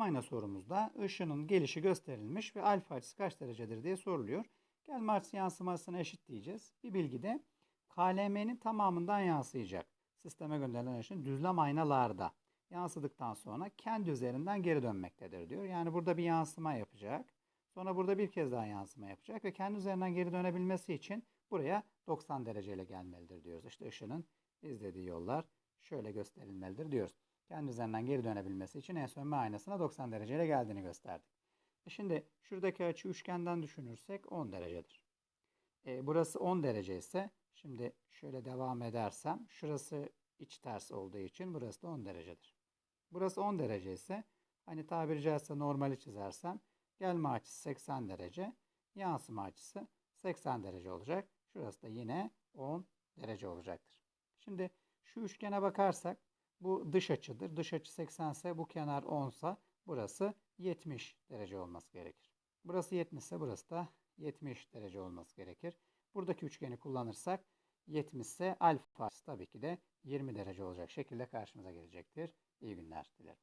Ayna sorumuzda ışının gelişi gösterilmiş ve alfa açısı kaç derecedir diye soruluyor. Gelme açısı yansımasına eşit diyeceğiz. Bir bilgi de KLM'nin tamamından yansıyacak. Sisteme gönderilen ışın düzlem aynalarda yansıdıktan sonra kendi üzerinden geri dönmektedir diyor. Yani burada bir yansıma yapacak. Sonra burada bir kez daha yansıma yapacak ve kendi üzerinden geri dönebilmesi için buraya 90 dereceyle gelmelidir diyoruz. İşte ışının izlediği yollar şöyle gösterilmelidir diyoruz. Kendi üzerinden geri dönebilmesi için en sönme aynasına 90 dereceyle geldiğini gösterdik. E şimdi şuradaki açı üçgenden düşünürsek 10 derecedir. E, burası 10 derece ise şimdi şöyle devam edersem şurası iç ters olduğu için burası da 10 derecedir. Burası 10 derece ise hani tabiri caizse normali çizersem gelme açısı 80 derece, yansıma açısı 80 derece olacak. Şurası da yine 10 derece olacaktır. Şimdi şu üçgene bakarsak bu dış açıdır. Dış açı 80 ise bu kenar 10 ise burası 70 derece olması gerekir. Burası 70 ise burası da 70 derece olması gerekir. Buradaki üçgeni kullanırsak 70 ise alfa tabii ki de 20 derece olacak şekilde karşımıza gelecektir. İyi günler dilerim.